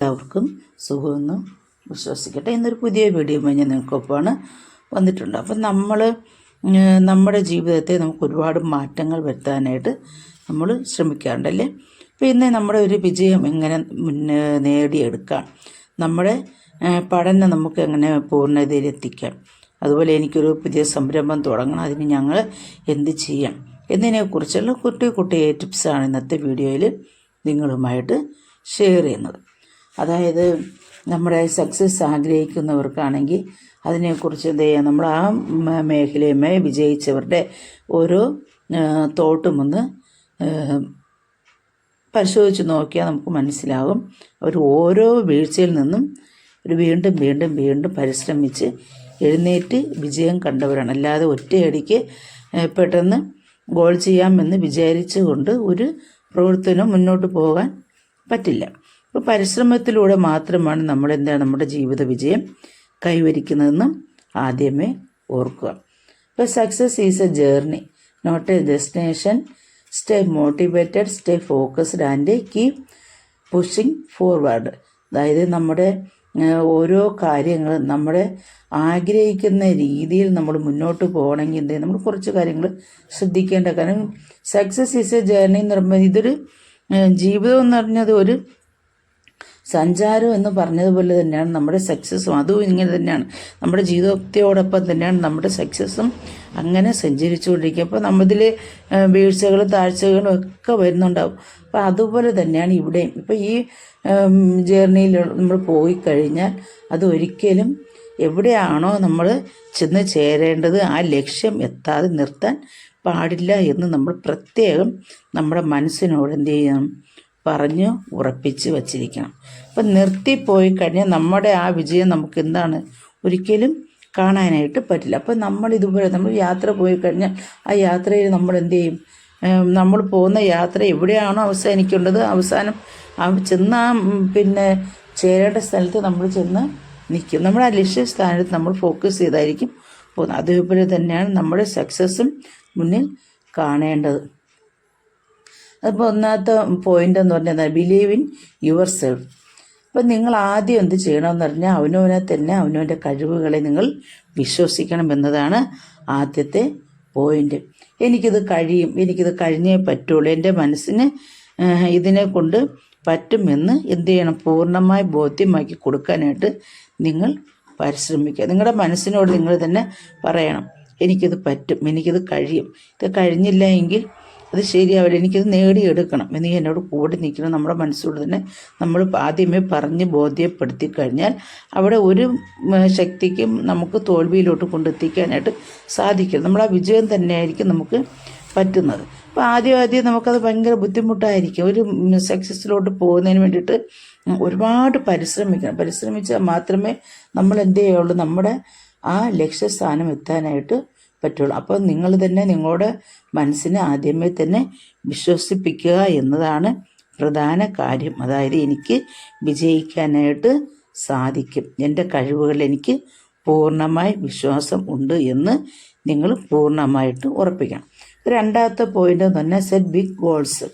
എല്ലാവർക്കും സുഖമെന്ന് വിശ്വസിക്കട്ടെ. ഇന്നൊരു പുതിയ വീഡിയോ ഞാൻ നിങ്ങൾക്കൊപ്പമാണ് വന്നിട്ടുണ്ട്. അപ്പം നമ്മൾ നമ്മുടെ ജീവിതത്തെ നമുക്ക് ഒരുപാട് മാറ്റങ്ങൾ വരുത്താനായിട്ട് നമ്മൾ ശ്രമിക്കാറുണ്ടല്ലേ? അപ്പോൾ ഇന്ന് നമ്മുടെ ഒരു വിജയം എങ്ങനെ നേടിയെടുക്കാം? നമ്മുടെ പഠനം നമുക്ക് എങ്ങനെ പൂർണതയിലെത്തിക്കാം അതുപോലെ എനിക്കൊരു പുതിയ സംരംഭം തുടങ്ങണം. അതിന് ഞങ്ങൾ എന്ത് ചെയ്യാം? എന്നതിനെക്കുറിച്ചുള്ള കുട്ടി കുട്ടി ടിപ്സാണ് ഇന്നത്തെ വീഡിയോയിൽ നിങ്ങളുമായിട്ട് ഷെയർ ചെയ്യുന്നത്. അതായത് നമ്മുടെ സക്സസ് ആഗ്രഹിക്കുന്നവർക്കാണെങ്കിൽ അതിനെക്കുറിച്ച് എന്ത് ചെയ്യുക നമ്മൾ ആ മേഖലയുമായി വിജയിച്ചവരുടെ ഓരോ തോട്ടും ഒന്ന് പരിശോധിച്ച് നോക്കിയാൽ നമുക്ക് മനസ്സിലാകും. അവർ ഓരോ വീഴ്ചയിൽ നിന്നും ഒരു വീണ്ടും വീണ്ടും വീണ്ടും പരിശ്രമിച്ച് എഴുന്നേറ്റ് വിജയം കണ്ടവരാണ്. അല്ലാതെ ഒറ്റയടിക്ക് പെട്ടെന്ന് ഗോൾ ചെയ്യാമെന്ന് വിചാരിച്ചുകൊണ്ട് ഒരു പ്രവർത്തനം മുന്നോട്ട് പോകാൻ പറ്റില്ല. അപ്പോൾ പരിശ്രമത്തിലൂടെ മാത്രമാണ് നമ്മൾ എന്താ നമ്മുടെ ജീവിത വിജയം കൈവരിക്കുന്നതെന്നും ആദ്യമേ ഓർക്കുക. അപ്പോൾ success is a journey not a destination stay motivated stay focused and keep pushing forward അതായത് നമ്മുടെ ഓരോ കാര്യങ്ങളും നമ്മുടെ ആഗ്രഹിക്കുന്ന രീതിയിൽ നമ്മൾ മുന്നോട്ട് പോകണമെങ്കിൽ എന്ത് നമ്മൾ കുറച്ച് കാര്യങ്ങൾ ശ്രദ്ധിക്കേണ്ട കാരണം സക്സസ് ഈസ് എ ജേർണി എന്ന് പറയുമ്പോൾ ഇതൊരു ജീവിതം എന്ന് പറഞ്ഞത് ഒരു സഞ്ചാരം എന്ന് പറഞ്ഞതുപോലെ തന്നെയാണ് നമ്മുടെ സക്സസ്സും അതും ഇങ്ങനെ തന്നെയാണ്. നമ്മുടെ ജീവിതോക്തിയോടൊപ്പം തന്നെയാണ് നമ്മുടെ സക്സസ്സും അങ്ങനെ സഞ്ചരിച്ചുകൊണ്ടിരിക്കുക. അപ്പോൾ നമ്മതിൽ വീഴ്ചകളും താഴ്ചകളും ഒക്കെ വരുന്നുണ്ടാവും. അപ്പോൾ അതുപോലെ തന്നെയാണ് ഇവിടെയും. ഇപ്പോൾ ഈ ജേർണിയിൽ നമ്മൾ പോയി കഴിഞ്ഞാൽ അത് ഒരിക്കലും എവിടെയാണോ നമ്മൾ ചെന്ന് ചേരേണ്ടത് ആ ലക്ഷ്യം എത്താതെ നിർത്താൻ പാടില്ല എന്ന് നമ്മൾ പ്രത്യേകം നമ്മുടെ മനസ്സിനോട് എന്ത് ചെയ്യണം? പറഞ്ഞു ഉറപ്പിച്ച് വച്ചിരിക്കണം. അപ്പം നിർത്തിപ്പോയി കഴിഞ്ഞാൽ നമ്മുടെ ആ വിജയം നമുക്ക് എന്താണ്? ഒരിക്കലും കാണാനായിട്ട് പറ്റില്ല. അപ്പം നമ്മൾ ഇതുപോലെ നമ്മൾ യാത്ര പോയി കഴിഞ്ഞാൽ ആ യാത്രയിൽ നമ്മൾ എന്ത് ചെയ്യും? നമ്മൾ പോകുന്ന യാത്ര എവിടെയാണോ അവസാനിക്കേണ്ടത് അവസാനം ചെന്ന പിന്നെ ചേരേണ്ട സ്ഥലത്ത് നമ്മൾ ചെന്ന് നിൽക്കും. നമ്മൾ ആ ലക്ഷ്യസ്ഥാനത്ത് നമ്മൾ ഫോക്കസ് ചെയ്തായിരിക്കും പോകുന്നത്. അതേപോലെ തന്നെയാണ് നമ്മുടെ സക്സസ്സും മുന്നിൽ കാണേണ്ടത്. അപ്പോൾ ഒന്നാമത്തെ പോയിന്റ് എന്ന് പറഞ്ഞാൽ ബിലീവ് ഇൻ യുവർ സെൽഫ് അപ്പം നിങ്ങൾ ആദ്യം എന്ത് ചെയ്യണമെന്ന് പറഞ്ഞാൽ അവനവനെ തന്നെ അവനവന്റെ കഴിവുകളെ നിങ്ങൾ വിശ്വസിക്കണം എന്നതാണ് ആദ്യത്തെ പോയിന്റ് എനിക്കിത് കഴിയും എനിക്കിത് കഴിഞ്ഞേ പറ്റുള്ളൂ. എന്റെ മനസ്സിന് ഇതിനെ കൊണ്ട് പറ്റുമെന്ന് എന്ത് ചെയ്യണം? പൂർണമായി ബോധ്യമാക്കി കൊടുക്കാനായിട്ട് നിങ്ങൾ പരിശ്രമിക്കുക. നിങ്ങളുടെ മനസ്സിനോട് നിങ്ങൾ തന്നെ പറയണം. എനിക്കിത് പറ്റും എനിക്കിത് കഴിയും. ഇത് കഴിഞ്ഞില്ല എങ്കിൽ അത് ശരിയാവില്ല. എനിക്കത് നേടിയെടുക്കണം. എന്ന് എന്നോട് കൂടി നിൽക്കണം നമ്മുടെ മനസ്സോട് തന്നെ നമ്മൾ ആദ്യമേ പറഞ്ഞ് ബോധ്യപ്പെടുത്തി കഴിഞ്ഞാൽ അവിടെ ഒരു ശക്തിക്കും നമുക്ക് തോൽവിയിലോട്ട് കൊണ്ടെത്തിക്കാനായിട്ട് സാധിക്കും. നമ്മൾ ആ വിജയം തന്നെയായിരിക്കും നമുക്ക് പറ്റുന്നത്. അപ്പോൾ ആദ്യം ആദ്യം നമുക്കത് ഭയങ്കര ബുദ്ധിമുട്ടായിരിക്കും. ഒരു സക്സസ്സിലോട്ട് പോകുന്നതിന് വേണ്ടിയിട്ട് ഒരുപാട് പരിശ്രമിക്കണം. പരിശ്രമിച്ചാൽ മാത്രമേ നമ്മൾ എന്ത് ചെയ്യുള്ളൂ നമ്മുടെ ആ ലക്ഷ്യസ്ഥാനം എത്താനായിട്ട് പറ്റുള്ളൂ. അപ്പോൾ നിങ്ങൾ തന്നെ നിങ്ങളുടെ മനസ്സിനെ ആദ്യമേ തന്നെ വിശ്വസിപ്പിക്കുക എന്നതാണ് പ്രധാന കാര്യം. അതായത് എനിക്ക് വിജയിക്കാനായിട്ട് സാധിക്കും. എന്റെ കഴിവുകളിൽ എനിക്ക് പൂർണമായി വിശ്വാസം ഉണ്ട് എന്ന് നിങ്ങൾ പൂർണമായിട്ട് ഉറപ്പിക്കണം. രണ്ടാമത്തെ പോയിന്റ് എന്ന് പറഞ്ഞാൽ സെറ്റ് ബിഗ് ഗോൾസ്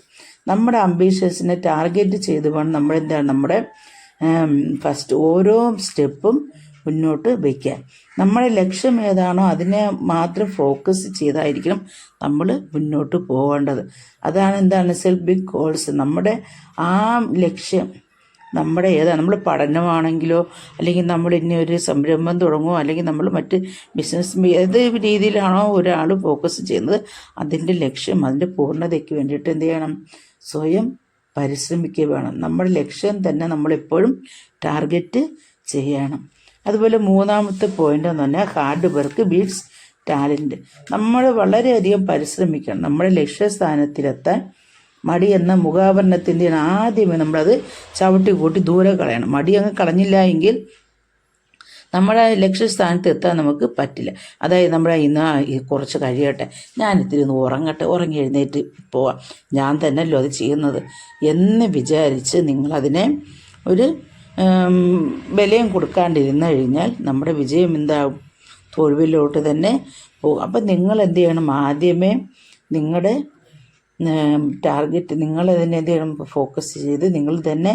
നമ്മുടെ അംബീഷ്യസിനെ ടാർഗറ്റ് ചെയ്ത് വേണം നമ്മളെന്താണ്? നമ്മുടെ ഫസ്റ്റ് ഓരോ സ്റ്റെപ്പും മുന്നോട്ട് വയ്ക്കാൻ നമ്മുടെ ലക്ഷ്യം ഏതാണോ അതിനെ മാത്രം ഫോക്കസ് ചെയ്തായിരിക്കണം നമ്മൾ മുന്നോട്ട് പോകേണ്ടത് അതാണ് എന്താണ്? സെൽഫ് ബിഗ് ഗോൾസ് നമ്മുടെ ആ ലക്ഷ്യം നമ്മുടെ ഏതാണ്? നമ്മൾ പഠനമാണെങ്കിലോ അല്ലെങ്കിൽ നമ്മൾ ഇനി ഒരു സംരംഭം തുടങ്ങുമോ അല്ലെങ്കിൽ നമ്മൾ മറ്റ് ബിസിനസ് ഏത് രീതിയിലാണോ ഒരാൾ ഫോക്കസ് ചെയ്യുന്നത് അതിന്റെ ലക്ഷ്യം അതിന്റെ പൂർണതയ്ക്ക് വേണ്ടിയിട്ട് എന്ത് ചെയ്യണം? സ്വയം പരിശ്രമിക്കുക വേണം. നമ്മുടെ ലക്ഷ്യം തന്നെ നമ്മളെപ്പോഴും ടാർഗറ്റ് ചെയ്യണം. അതുപോലെ മൂന്നാമത്തെ പോയിന്റ് എന്ന് പറഞ്ഞാൽ ഹാർഡ് വർക്ക് ബീറ്റ്സ് ടാലന്റ് നമ്മൾ വളരെയധികം പരിശ്രമിക്കണം. നമ്മുടെ ലക്ഷ്യസ്ഥാനത്തിലെത്താൻ മടി എന്ന മുഖാവരണത്തിന്റെ ആദ്യമേ നമ്മളത് ചവിട്ടി കൂട്ടി ദൂരെ കളയണം. മടി അങ്ങ് കളഞ്ഞില്ല എങ്കിൽ നമ്മുടെ ലക്ഷ്യസ്ഥാനത്ത് എത്താൻ നമുക്ക് പറ്റില്ല. അതായത് നമ്മുടെ ഇന്ന് കുറച്ച് കഴിയട്ടെ. ഞാൻ ഇത്തിരി ഒന്ന് ഉറങ്ങട്ടെ. ഉറങ്ങി എഴുന്നേറ്റ് പോവാം. ഞാൻ തന്നെയല്ലോ അത് ചെയ്യുന്നത് എന്ന് വിചാരിച്ച് നിങ്ങളതിനെ ഒരു വിലയും കൊടുക്കാണ്ടിരുന്നു കഴിഞ്ഞാൽ നമ്മുടെ വിജയം എന്താവും തോൽവിയിലോട്ട് തന്നെ പോകും. അപ്പം നിങ്ങൾ എന്ത് ചെയ്യണം? ആദ്യമേ നിങ്ങളുടെ ടാർഗറ്റ് നിങ്ങൾ തന്നെ എന്ത് ചെയ്യണം? ഫോക്കസ് ചെയ്ത് നിങ്ങൾ തന്നെ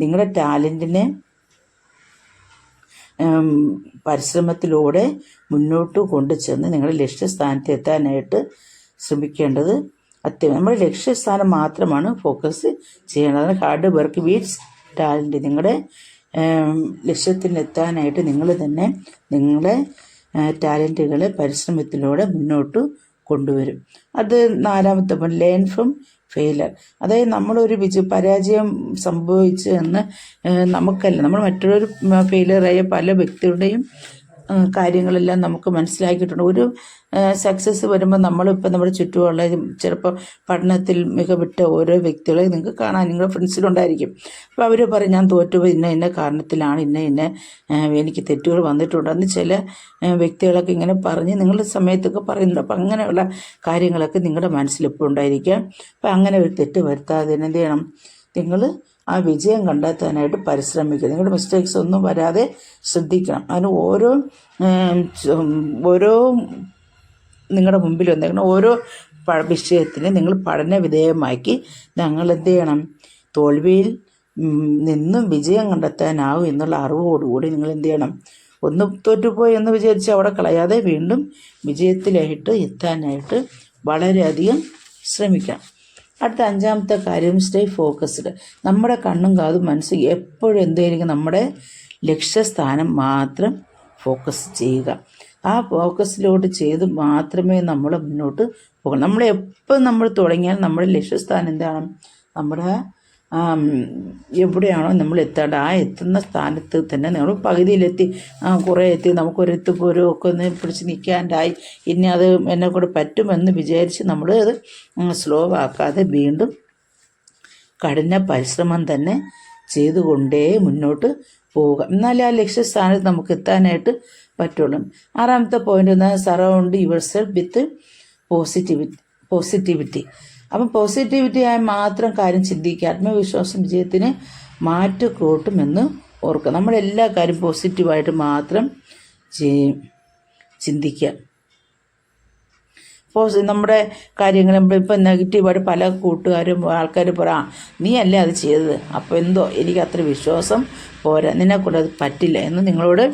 നിങ്ങളുടെ ടാലന്റിനെ പരിശ്രമത്തിലൂടെ മുന്നോട്ട് കൊണ്ടുചെന്ന് നിങ്ങളുടെ ലക്ഷ്യസ്ഥാനത്ത് എത്താനായിട്ട് ശ്രമിക്കേണ്ടത് അത്യ നമ്മുടെ ലക്ഷ്യസ്ഥാനം മാത്രമാണ് ഫോക്കസ് ചെയ്യേണ്ടത്. ഹാർഡ് വർക്ക് ബീറ്റ്സ് ടാലന്റ് നിങ്ങളുടെ ലക്ഷ്യത്തിലെത്താനായിട്ട് നിങ്ങൾ തന്നെ നിങ്ങളുടെ ടാലന്റുകളെ പരിശ്രമത്തിലൂടെ മുന്നോട്ട് കൊണ്ടുവരും. അത് നാലാമത്തെ പോയിന്റ് ലേൺ ഫ്രം ഫെയിലർ അതായത് നമ്മളൊരു വിജയ പരാജയം സംഭവിച്ചു എന്ന് നമുക്കല്ല. നമ്മൾ മറ്റുള്ളൊരു ഫെയിലറായ പല വ്യക്തികളുടെയും കാര്യങ്ങളെല്ലാം നമുക്ക് മനസ്സിലാക്കിയിട്ടുണ്ട്. ഒരു സക്സസ് വരുമ്പോൾ നമ്മളിപ്പോൾ നമ്മുടെ ചുറ്റുമുള്ള ചിലപ്പോൾ പഠനത്തിൽ മികവിട്ട ഓരോ വ്യക്തികളെ നിങ്ങൾക്ക് കാണാൻ നിങ്ങളുടെ ഫ്രണ്ട്സിലുണ്ടായിരിക്കും അപ്പോൾ അവർ പറയും ഞാൻ തോറ്റു ഇന്ന ഇന്ന കാരണത്തിലാണ് ഇന്ന ഇന്ന എനിക്ക് തെറ്റുകൾ വന്നിട്ടുണ്ടെന്ന് ചില വ്യക്തികളൊക്കെ ഇങ്ങനെ പറഞ്ഞ് നിങ്ങളുടെ സമയത്തൊക്കെ പറയുന്നുണ്ട്. അപ്പം അങ്ങനെയുള്ള കാര്യങ്ങളൊക്കെ നിങ്ങളുടെ മനസ്സിലിപ്പോൾ ഉണ്ടായിരിക്കാം. അപ്പം അങ്ങനെ ഒരു തെറ്റ് വരുത്താതെ എന്ത് ചെയ്യണം? നിങ്ങൾ ആ വിജയം കണ്ടെത്താനായിട്ട് പരിശ്രമിക്കുക. നിങ്ങളുടെ മിസ്റ്റേക്സ് ഒന്നും വരാതെ ശ്രദ്ധിക്കണം. അതിന് ഓരോ ഓരോ നിങ്ങളുടെ മുമ്പിൽ വന്നേക്കുന്ന ഓരോ വിഷയത്തിന് നിങ്ങൾ പഠന വിധേയമാക്കി ഞങ്ങൾ എന്ത് ചെയ്യണം? തോൽവിയിൽ നിന്നും വിജയം കണ്ടെത്താനാവും എന്നുള്ള അറിവോടുകൂടി നിങ്ങൾ എന്ത് ചെയ്യണം? ഒന്ന് തോറ്റുപോയി എന്ന് വിചാരിച്ച് അവിടെ കളയാതെ വീണ്ടും വിജയത്തിലായിട്ട് എത്താനായിട്ട് വളരെയധികം ശ്രമിക്കണം. അടുത്ത അഞ്ചാമത്തെ കാര്യം സ്റ്റേ ഫോക്കസ്ഡ് നമ്മുടെ കണ്ണും കാതും മനസ്സും എപ്പോഴും എന്തായിരിക്കും നമ്മുടെ ലക്ഷ്യസ്ഥാനം മാത്രം ഫോക്കസ് ചെയ്യുക. ആ ഫോക്കസിലോട്ട് ചെയ്ത് മാത്രമേ നമ്മൾ മുന്നോട്ട് പോകണം നമ്മൾ എപ്പോൾ നമ്മൾ തുടങ്ങിയാൽ നമ്മുടെ ലക്ഷ്യസ്ഥാനം എന്താണ്? നമ്മുടെ എവിടെയാണോ നമ്മൾ എത്തേണ്ടത്. ആ എത്തുന്ന സ്ഥാനത്ത് തന്നെ നമ്മൾ പകുതിയിലെത്തി. കുറേ എത്തി. നമുക്കൊരെത്തുപോരും ഒക്കെ ഒന്ന് പിടിച്ച് നിൽക്കാണ്ടായി. ഇനി അത് എന്നെ കൂടെ പറ്റുമെന്ന് വിചാരിച്ച് നമ്മൾ അത് സ്ലോ ആക്കാതെ വീണ്ടും കഠിന പരിശ്രമം തന്നെ ചെയ്തുകൊണ്ടേ മുന്നോട്ട് പോവുക. എന്നാലേ ആ ലക്ഷ്യസ്ഥാനത്ത് നമുക്ക് എത്താനായിട്ട് പറ്റുള്ളൂ. ആറാമത്തെ പോയിന്റ് എന്ന് surround yourself with positivity positivity അപ്പം പോസിറ്റിവിറ്റി ആയി മാത്രം കാര്യം ചിന്തിക്കുക. ആത്മവിശ്വാസം വിജയത്തിന് മാറ്റ് കൂട്ടുമെന്ന് ഓർക്കുക. നമ്മളെല്ലാ കാര്യം പോസിറ്റീവായിട്ട് മാത്രം ചിന്തിക്കുക. ഇപ്പോൾ നമ്മുടെ കാര്യങ്ങൾ ഇപ്പം നെഗറ്റീവായിട്ട് പല കൂട്ടുകാരും ആൾക്കാരും പറ നീ അല്ലേ അത് ചെയ്തത്? അപ്പോൾ എന്തോ? എനിക്ക് അത്ര വിശ്വാസം പോരാ. നിന്നെക്കൊണ്ട് അത് പറ്റില്ല എന്ന് നിങ്ങളോട്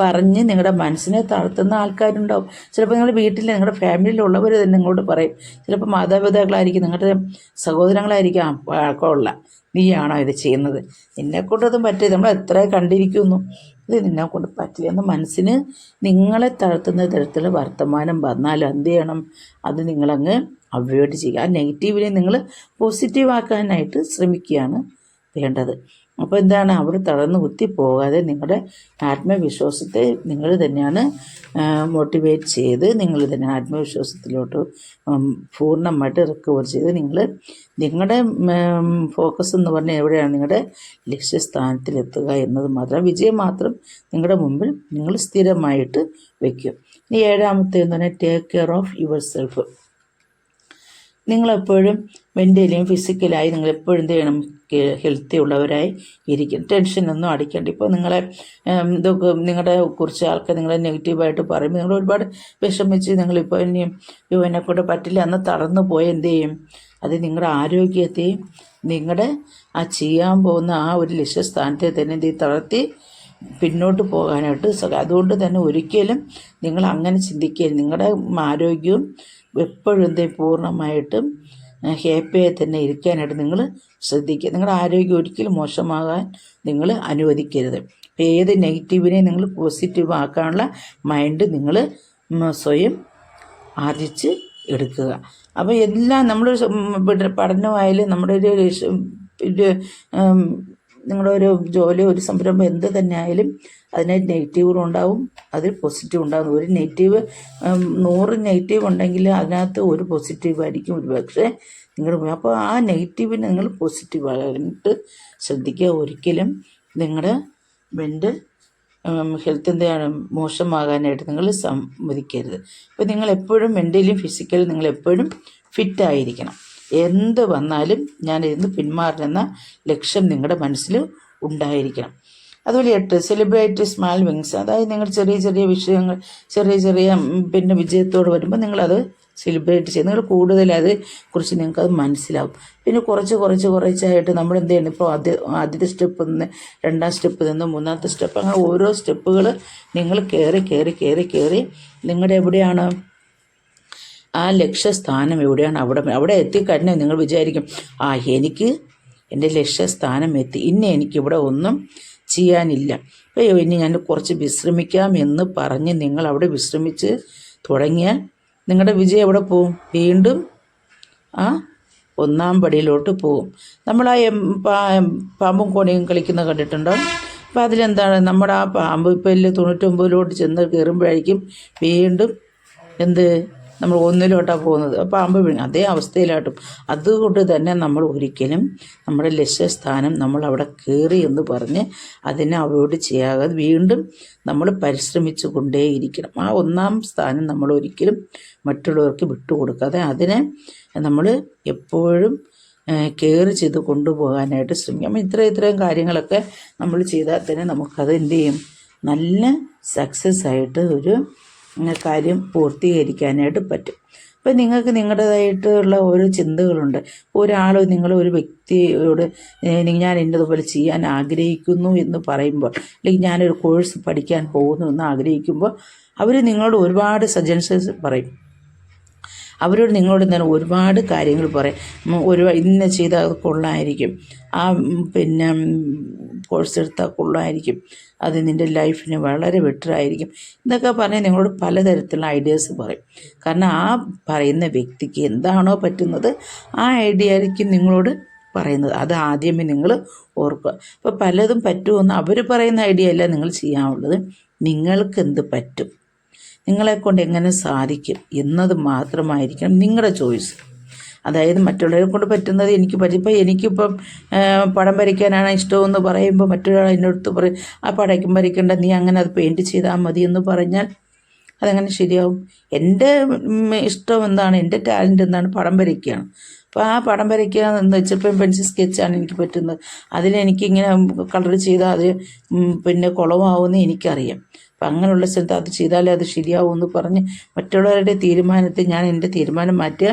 പറഞ്ഞ് നിങ്ങളുടെ മനസ്സിനെ തളർത്തുന്ന ആൾക്കാരുണ്ടാവും. ചിലപ്പോൾ നിങ്ങളുടെ വീട്ടിൽ നിങ്ങളുടെ ഫാമിലിയിലുള്ളവർ തന്നെ നിങ്ങളോട് പറയും. ചിലപ്പോൾ മാതാപിതാക്കളായിരിക്കും നിങ്ങളുടെ സഹോദരങ്ങളായിരിക്കും "ആ, വഴക്കമുള്ള നീയാണോ ഇത് ചെയ്യുന്നത്? നിന്നെക്കൊണ്ടതും പറ്റില്ല നമ്മൾ എത്ര കണ്ടിരിക്കുന്നു. ഇത് നിന്നെ കൊണ്ട് പറ്റില്ല. എന്ന് മനസ്സിന് നിങ്ങളെ തളർത്തുന്ന തരത്തിലുള്ള വർത്തമാനം വന്നാൽ എന്ത് ചെയ്യണം? അത് നിങ്ങളങ്ങ് അവോയ്ഡ് ചെയ്യുക. ആ നെഗറ്റീവിനെ നിങ്ങൾ പോസിറ്റീവ് ആക്കാനായിട്ട് ശ്രമിക്കുകയാണ് വേണ്ടത്. അപ്പോൾ എന്താണ്? അവിടെ തളർന്നു കുത്തി പോകാതെ നിങ്ങളുടെ ആത്മവിശ്വാസത്തെ നിങ്ങൾ തന്നെയാണ് മോട്ടിവേറ്റ് ചെയ്ത് നിങ്ങൾ തന്നെ ആത്മവിശ്വാസത്തിലോട്ട് പൂർണമായിട്ട് റിക്കവർ ചെയ്ത് നിങ്ങൾ നിങ്ങളുടെ ഫോക്കസ് എന്ന് പറഞ്ഞാൽ എവിടെയാണ്? നിങ്ങളുടെ ലക്ഷ്യസ്ഥാനത്തിലെത്തുക എന്നത് മാത്രം. വിജയം മാത്രം നിങ്ങളുടെ മുമ്പിൽ നിങ്ങൾ സ്ഥിരമായിട്ട് വയ്ക്കും ഇനി ഏഴാമത്തെ എന്ന് പറഞ്ഞാൽ take care of yourself നിങ്ങളെപ്പോഴും മെന്റലിയും ഫിസിക്കലായി നിങ്ങളെപ്പോഴും എന്ത് ചെയ്യണം? ഹെൽത്തി ഉള്ളവരായി ഇരിക്കും ടെൻഷനൊന്നും അടിക്കേണ്ട. ഇപ്പോൾ നിങ്ങളെ ഇതൊക്കെ നിങ്ങളുടെ കുറിച്ച് ആൾക്കാർ നിങ്ങളെ നെഗറ്റീവായിട്ട് പറയുമ്പോൾ നിങ്ങൾ ഒരുപാട് വിഷമിച്ച് നിങ്ങളിപ്പോൾ ഇനിയും അയ്യോ എന്നെക്കൊണ്ട് പറ്റില്ല. എന്ന് തളർന്നു പോയി എന്ത് ചെയ്യും? അത് നിങ്ങളുടെ ആരോഗ്യത്തെയും നിങ്ങളുടെ ആ ചെയ്യാൻ പോകുന്ന ആ ഒരു ലക്ഷ്യസ്ഥാനത്തെ തന്നെ എന്ത് തളർത്തി പിന്നോട്ട് പോകാനായിട്ട് അതുകൊണ്ട് തന്നെ ഒരിക്കലും നിങ്ങൾ അങ്ങനെ ചിന്തിക്കുക നിങ്ങളുടെ ആരോഗ്യവും എപ്പോഴും ചെയ്യും പൂർണമായിട്ടും ഹാപ്പിയായി തന്നെ ഇരിക്കാനായിട്ട് നിങ്ങൾ ശ്രദ്ധിക്കുക. നിങ്ങളുടെ ആരോഗ്യം ഒരിക്കലും മോശമാകാൻ നിങ്ങൾ അനുവദിക്കരുത്. ഏത് നെഗറ്റീവിനെ നിങ്ങൾ പോസിറ്റീവ് ആക്കാനുള്ള മൈൻഡ് നിങ്ങൾ സ്വയം ആർജിച്ച് എടുക്കുക. അപ്പോൾ എല്ലാം നമ്മൾ പഠനമായാലും നമ്മുടെ ഒരു നിങ്ങളുടെ ഒരു ജോലി ഒരു സംരംഭം എന്ത് തന്നെ ആയാലും അതിന് നെഗറ്റീവുകളും ഉണ്ടാവും അതിൽ പോസിറ്റീവ് ഉണ്ടാകും ഒരു നെഗറ്റീവ് നൂറ് നെഗറ്റീവ് ഉണ്ടെങ്കിൽ അതിനകത്ത് ഒരു പോസിറ്റീവ് ആയിരിക്കും ഒരു പക്ഷേ നിങ്ങൾ അപ്പോൾ ആ നെഗറ്റീവിനെ നിങ്ങൾ പോസിറ്റീവ് ആയിട്ട് ശ്രദ്ധിക്കുക. ഒരിക്കലും നിങ്ങളുടെ മെന്റൽ ഹെൽത്ത് എന്താണ് മോശമാകാനായിട്ട് നിങ്ങൾ സമ്മതിക്കരുത്. അപ്പോൾ നിങ്ങൾ എപ്പോഴും മെന്റലി ഫിസിക്കലി നിങ്ങൾ എപ്പോഴും ഫിറ്റായിരിക്കണം എന്ത് വന്നാലും ഇതിന് പിന്മാറണമെന്ന ലക്ഷ്യം നിങ്ങളുടെ മനസ്സിൽ ഉണ്ടായിരിക്കണം. അതുപോലെ എട്ട് സെലിബ്രേറ്റ് സ്മാൾ വിങ്സ് അതായത് നിങ്ങൾ ചെറിയ ചെറിയ വിഷയങ്ങൾ ചെറിയ ചെറിയ പിന്നെ വിജയത്തോട് വരുമ്പോൾ നിങ്ങളത് സെലിബ്രേറ്റ് ചെയ്യും നിങ്ങൾ കൂടുതൽ അത് കുറിച്ച് നിങ്ങൾക്ക് അത് മനസ്സിലാവും. പിന്നെ കുറച്ച് കുറച്ച് കുറച്ചായിട്ട് നമ്മൾ എന്ത് ചെയ്യണം? ഇപ്പോൾ ആദ്യ ആദ്യത്തെ സ്റ്റെപ്പ് നിന്ന് രണ്ടാം സ്റ്റെപ്പ് നിന്ന് മൂന്നാമത്തെ സ്റ്റെപ്പ് അങ്ങനെ ഓരോ സ്റ്റെപ്പുകൾ നിങ്ങൾ കയറി കയറി കയറി കയറി നിങ്ങളുടെ എവിടെയാണ് ആ ലക്ഷ്യസ്ഥാനം എവിടെയാണ്? അവിടെ അവിടെ എത്തിക്കഴിഞ്ഞാൽ നിങ്ങൾ വിചാരിക്കും ആ എനിക്ക് എന്റെ ലക്ഷ്യസ്ഥാനം എത്തി. ഇനി എനിക്കിവിടെ ഒന്നും ചെയ്യാനില്ല. അയ്യോ ഇനി ഞാൻ കുറച്ച് വിശ്രമിക്കാം എന്ന് പറഞ്ഞ് നിങ്ങൾ അവിടെ വിശ്രമിച്ച് തുടങ്ങിയാൽ നിങ്ങളുടെ വിജയം എവിടെ പോവും വീണ്ടും ആ ഒന്നാം പടിയിലോട്ട് പോവും നമ്മൾ ആ എം പാമ്പും കോണിയും കളിക്കുന്ന കണ്ടിട്ടുണ്ടോ? അപ്പോൾ അതിലെന്താണ്? നമ്മുടെ ആ പാമ്പ് പല്ല് തൊണ്ണൂറ്റൊമ്പതിലോട്ട് ചെന്ന് കയറുമ്പോഴായിരിക്കും വീണ്ടും എന്ത് നമ്മൾ ഒന്നിലോട്ടാണ് പോകുന്നത്. പാമ്പ് വീണ് അതേ അവസ്ഥയിലാട്ടും. അതുകൊണ്ട് തന്നെ നമ്മൾ ഒരിക്കലും നമ്മുടെ ലക്ഷ്യസ്ഥാനം നമ്മൾ അവിടെ കയറി എന്ന് പറഞ്ഞ് അതിനെ അവോയ്ഡ് ചെയ്യാതെ വീണ്ടും നമ്മൾ പരിശ്രമിച്ചു കൊണ്ടേയിരിക്കണം. ആ ഒന്നാം സ്ഥാനം നമ്മൾ ഒരിക്കലും മറ്റുള്ളവർക്ക് വിട്ടുകൊടുക്കാതെ അതിനെ നമ്മൾ എപ്പോഴും കെയർ ചെയ്ത് കൊണ്ടുപോകാനായിട്ട് ശ്രമിക്കാം. ഇത്ര ഇത്രയും കാര്യങ്ങളൊക്കെ നമ്മൾ ചെയ്താൽ തന്നെ നമുക്കത് എന്ത് ചെയ്യും? നല്ല സക്സസ് ആയിട്ട് ഒരു കാര്യം പൂർത്തീകരിക്കാനായിട്ട് പറ്റും. അപ്പം നിങ്ങൾക്ക് നിങ്ങളുടേതായിട്ടുള്ള ഓരോ ചിന്തകളുണ്ട്. ഒരാൾ നിങ്ങൾ ഒരു വ്യക്തിയോട് ഞാൻ ഇന്നതുപോലെ ചെയ്യാൻ ആഗ്രഹിക്കുന്നു എന്ന് പറയുമ്പോൾ അല്ലെങ്കിൽ ഞാനൊരു കോഴ്സ് പഠിക്കാൻ പോകുന്നു എന്ന് ആഗ്രഹിക്കുമ്പോൾ അവർ നിങ്ങളോട് ഒരുപാട് സജഷൻസ് പറയും. അവരോട് നിങ്ങളോട് ഇന്നലെ ഒരുപാട് കാര്യങ്ങൾ പറയും. ഒരു ഇന്ന ചെയ്താൽ കൊള്ളായിരിക്കും. ആ പിന്നെ കോഴ്സ് എടുത്താൽ കൊള്ളായിരിക്കും. അത് നിന്റെ ലൈഫിന് വളരെ ബെറ്ററായിരിക്കും ഇതൊക്കെ പറഞ്ഞ് നിങ്ങളോട് പലതരത്തിലുള്ള ഐഡിയാസ് പറയും. കാരണം ആ പറയുന്ന വ്യക്തിക്ക് എന്താണോ പറ്റുന്നത് ആ ഐഡിയ ആയിരിക്കും നിങ്ങളോട് പറയുന്നത്. അത് ആദ്യമേ നിങ്ങൾ ഓർക്കുക. അപ്പോൾ പലതും പറ്റുമെന്ന് അവർ പറയുന്ന ഐഡിയ അല്ല നിങ്ങൾ ചെയ്യാനുള്ളത്. നിങ്ങൾക്ക് എന്ത് പറ്റും? നിങ്ങളെ കൊണ്ട് എങ്ങനെ സാധിക്കും എന്നത് മാത്രമായിരിക്കണം നിങ്ങളുടെ ചോയ്സ്. അതായത് മറ്റുള്ളവരെ കൊണ്ട് പറ്റുന്നത് എനിക്ക് പറ്റും. ഇപ്പം എനിക്കിപ്പം പടം വരയ്ക്കാനാണ് ഇഷ്ടമെന്ന് പറയുമ്പോൾ മറ്റൊരാൾ എന്റെ അടുത്ത് പറയും ആ പടയ്ക്കും വരയ്ക്കേണ്ട നീ അങ്ങനെ അത് പെയിന്റ് ചെയ്താൽ മതി എന്ന് പറഞ്ഞാൽ അതങ്ങനെ ശരിയാവും? എന്റെ ഇഷ്ടം എന്താണ്? എന്റെ ടാലന്റ് എന്താണ്? പടം വരയ്ക്കുകയാണ് അപ്പോൾ ആ പടം വരയ്ക്കുക എന്ന് വെച്ചപ്പോൾ പെൻസിൽ സ്കെച്ചാണ് എനിക്ക് പറ്റുന്നത്. അതിലെനിക്കിങ്ങനെ കളർ ചെയ്താൽ അത് പിന്നെ കുളമാവുമെന്ന് എനിക്കറിയാം. അപ്പം അങ്ങനെയുള്ള സ്ഥലത്ത് അത് ചെയ്താലേ അത് ശരിയാവും എന്ന് പറഞ്ഞ് മറ്റുള്ളവരുടെ തീരുമാനത്തെ ഞാൻ എന്റെ തീരുമാനം മാറ്റുക.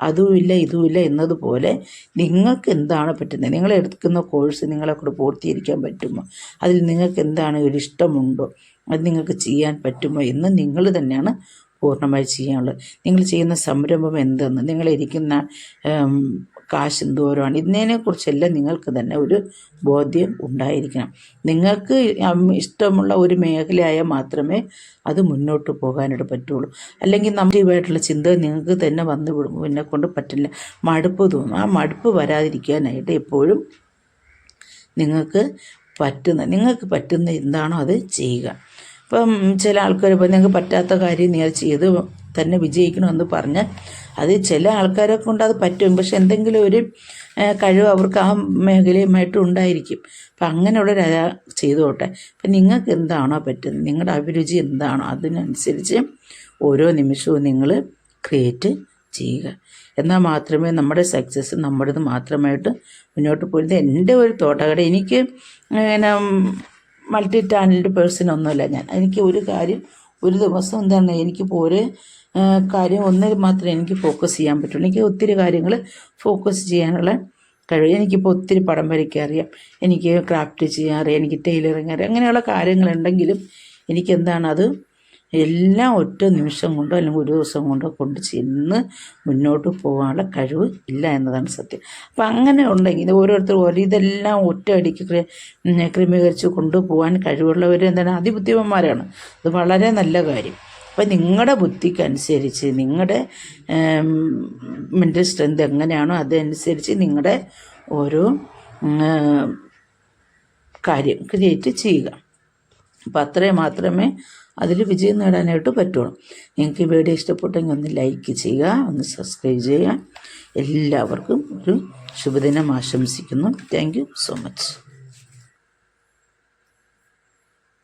അതുമില്ല ഇതുമില്ല എന്നതുപോലെ നിങ്ങൾക്ക് എന്താണ് പറ്റുന്നത്? നിങ്ങൾ എടുക്കുന്ന കോഴ്സ് നിങ്ങളെ കൂടെ പൂർത്തീകരിക്കാൻ പറ്റുമോ? അതിൽ നിങ്ങൾക്ക് എന്താണ് ഒരു ഇഷ്ടമുണ്ടോ അത് നിങ്ങൾക്ക് ചെയ്യാൻ പറ്റുമോ എന്ന് നിങ്ങൾ തന്നെയാണ് പൂർണമായി ചെയ്യാനുള്ളത്. നിങ്ങൾ ചെയ്യുന്ന സംരംഭം എന്തെന്ന് നിങ്ങളിരിക്കുന്ന കാശ് എന്തോരമാണ് ഇതിനെക്കുറിച്ചെല്ലാം നിങ്ങൾക്ക് തന്നെ ഒരു ബോധ്യം ഉണ്ടായിരിക്കണം. നിങ്ങൾക്ക് ഇഷ്ടമുള്ള ഒരു മേഖലയായാൽ മാത്രമേ അത് മുന്നോട്ട് പോകാനായിട്ട് പറ്റുള്ളൂ. അല്ലെങ്കിൽ നമ്മുടേതായിട്ടുള്ള ചിന്ത നിങ്ങൾക്ക് തന്നെ വന്നു പിന്നെ കൊണ്ട് പറ്റില്ല. മടുപ്പ് തോന്നും. ആ മടുപ്പ് വരാതിരിക്കാനായിട്ട് എപ്പോഴും നിങ്ങൾക്ക് പറ്റുന്ന നിങ്ങൾക്ക് പറ്റുന്ന എന്താണോ അത് ചെയ്യുക. ഇപ്പം ചില ആൾക്കാർ ഇപ്പം നിങ്ങൾക്ക് പറ്റാത്ത കാര്യം നീ അത് ചെയ്ത് തന്നെ വിജയിക്കണമെന്ന് പറഞ്ഞ് അത് ചില ആൾക്കാരെ കൊണ്ട് അത് പറ്റും. പക്ഷെ എന്തെങ്കിലും ഒരു കഴിവ് അവർക്ക് ആ മേഖലയുമായിട്ട് ഉണ്ടായിരിക്കും. അപ്പം അങ്ങനെയുള്ളവർ ചെയ്തോട്ടെ. അപ്പം നിങ്ങൾക്ക് എന്താണോ പറ്റുന്നത്? നിങ്ങളുടെ അഭിരുചി എന്താണോ? അതിനനുസരിച്ച് ഓരോ നിമിഷവും നിങ്ങൾ ക്രിയേറ്റ് ചെയ്യുക. എന്നാൽ മാത്രമേ നമ്മുടെ സക്സസ് നമ്മുടേത് മാത്രമായിട്ട് മുന്നോട്ട് പോയത് എന്റെ ഒരു തോട്ടകട. എനിക്ക് ഇങ്ങനെ മൾട്ടി ടാലന്റഡ് പേഴ്സൺ ഒന്നുമല്ല ഞാൻ. എനിക്ക് ഒരു കാര്യം ഒരു ദിവസം എന്താണ് എനിക്ക് ഒരു കാര്യം ഒന്നിൽ മാത്രമേ എനിക്ക് ഫോക്കസ് ചെയ്യാൻ പറ്റുള്ളൂ. എനിക്ക് ഒത്തിരി കാര്യങ്ങൾ ഫോക്കസ് ചെയ്യാനുള്ള കഴിവ് എനിക്കിപ്പോൾ ഒത്തിരി പടം വരയ്ക്കാൻ അറിയാം. എനിക്ക് ക്രാഫ്റ്റ് ചെയ്യാൻ അറിയാം എനിക്ക് ടൈലറിങ് അറിയാം. അങ്ങനെയുള്ള കാര്യങ്ങളുണ്ടെങ്കിലും എനിക്കെന്താണ് അത് എല്ലാം ഒറ്റ നിമിഷം കൊണ്ടോ അല്ലെങ്കിൽ ഒരു ദിവസം കൊണ്ടോ കൊണ്ട് ചെന്ന് മുന്നോട്ട് പോകാനുള്ള കഴിവ് ഇല്ല എന്നതാണ് സത്യം. അപ്പം അങ്ങനെ ഉണ്ടെങ്കിൽ ഓരോരുത്തർ ഓരോ ഇതെല്ലാം ഒറ്റ അടിക്ക് ക്രമീകരിച്ച് കൊണ്ടുപോകാൻ കഴിവുള്ളവർ എന്താണ്? അതിബുദ്ധിമന്മാരാണ്. അത് വളരെ നല്ല കാര്യം. അപ്പം നിങ്ങളുടെ ബുദ്ധിക്കനുസരിച്ച് നിങ്ങളുടെ മെന്റൽ സ്ട്രെങ്ത് എങ്ങനെയാണോ അതനുസരിച്ച് നിങ്ങളുടെ ഓരോ കാര്യം ക്രിയേറ്റ് ചെയ്യുക. അപ്പം അത്രയും മാത്രമേ അതിൽ വിജയം നേടാനായിട്ട് പറ്റുള്ളൂ. നിങ്ങൾക്ക് ഈ വീഡിയോ ഇഷ്ടപ്പെട്ടെങ്കിൽ ഒന്ന് ലൈക്ക് ചെയ്യുക ഒന്ന് സബ്സ്ക്രൈബ് ചെയ്യുക. എല്ലാവർക്കും ഒരു ശുഭദിനം ആശംസിക്കുന്നു. Thank so much